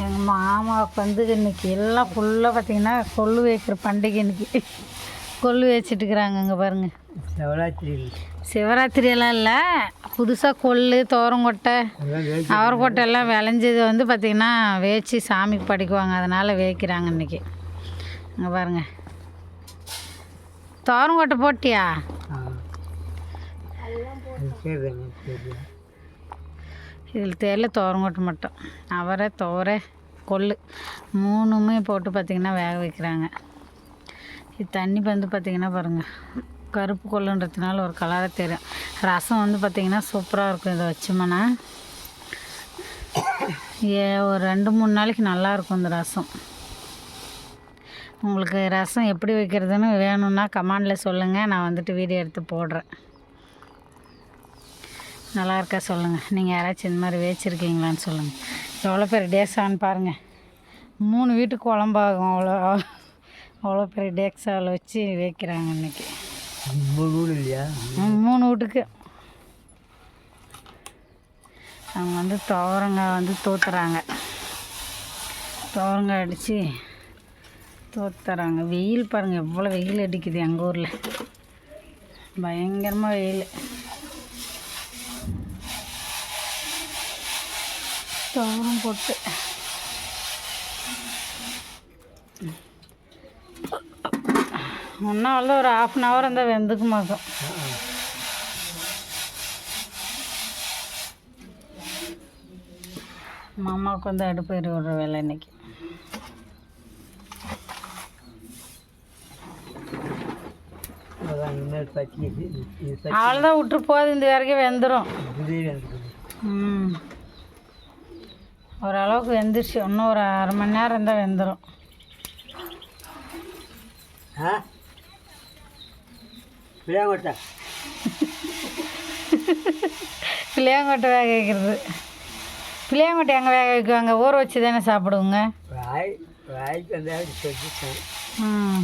எங்கள் மாமாவுக்கு வந்து இன்னைக்கு எல்லாம் ஃபுல்லாக பார்த்தீங்கன்னா கொள்ளு வைக்கிற பண்டிகை இன்னைக்கு. கொள்ளு வச்சுட்டு இருக்கிறாங்க இங்கே பாருங்கள் சிவராத்திரி. சிவராத்திரி எல்லாம் இல்லை. புதுசாக கொள்ளு தோரங்கொட்டை அவரைக்கொட்டை எல்லாம் விளைஞ்சது வந்து பார்த்திங்கன்னா வேச்சு சாமிக்கு படைக்குவாங்க. அதனால் வேய்க்கிறாங்க இன்னைக்கு. இங்கே பாருங்கள் தோரங்கொட்டை போட்டியா? இதில் தெரியல தோரங்கொட்டை மட்டும். அவரை துவரை கொள்ளு. மூணுமே போட்டு பார்த்திங்கன்னா வேக வைக்கிறாங்க. இது தண்ணி வந்து பார்த்திங்கன்னா பாருங்கள் கருப்பு கொள்ளுன்றதுனால ஒரு கலராக தெரியும். ரசம் வந்து பார்த்திங்கன்னா சூப்பராக இருக்கும் இதை வச்சோம்னா. ஏ ஒரு ரெண்டு மூணு நாளைக்கு நல்லாயிருக்கும் இந்த ரசம். உங்களுக்கு ரசம் எப்படி வைக்கிறதுன்னு வேணும்னா கமாண்டில் சொல்லுங்கள் நான் வந்துட்டு வீடியோ எடுத்து போடுறேன். நல்லா இருக்கா சொல்லுங்கள் நீங்கள் யாராச்சும் இந்த மாதிரி வேச்சிருக்கீங்களான்னு சொல்லுங்கள் எவ்வளோ பெரிய டேக்ஸான்னு பாருங்கள் மூணு வீட்டுக்கு குழம்பாகும். அவ்வளோ அவ்வளோ பெரிய டேக்ஸாவில் வச்சு வைக்கிறாங்க இன்னைக்கு. மூணு நூல் இல்லையா? மூணு வீட்டுக்கு. அவங்க வந்து துவரங்காய் வந்து தூத்துறாங்க. துவரங்காய் அடித்து தூத்துறாங்க. வெயில் பாருங்கள் எவ்வளோ வெயில் அடிக்குது எங்கள் ஊரில். பயங்கரமாக வெயில். துவரம் போட்டு. இன்னும் அவ்வளோ ஒரு ஆஃப் அன் ஹவர் இருந்தால் வெந்துக்குமாக்கும் மாமாவுக்கு வந்து அடுப்பு எரி விடுற வேலை இன்னைக்கு. அவ்வளோதான் விட்டு போகுது இந்த வரைக்கும் வெந்துடும் ம். ஓரளவுக்கு வெந்துருச்சு. இன்னும் ஒரு அரை மணி நேரம் இருந்தால் வெந்துடும் பிள்ளையாங்கோட்டா. பிள்ளையாங்கொட்டை வேக வைக்கிறது. பிள்ளையாங்கொட்டை எங்கே வேக வைக்குவாங்க? ஊற வச்சு தானே சாப்பிடுவோங்க? ம்.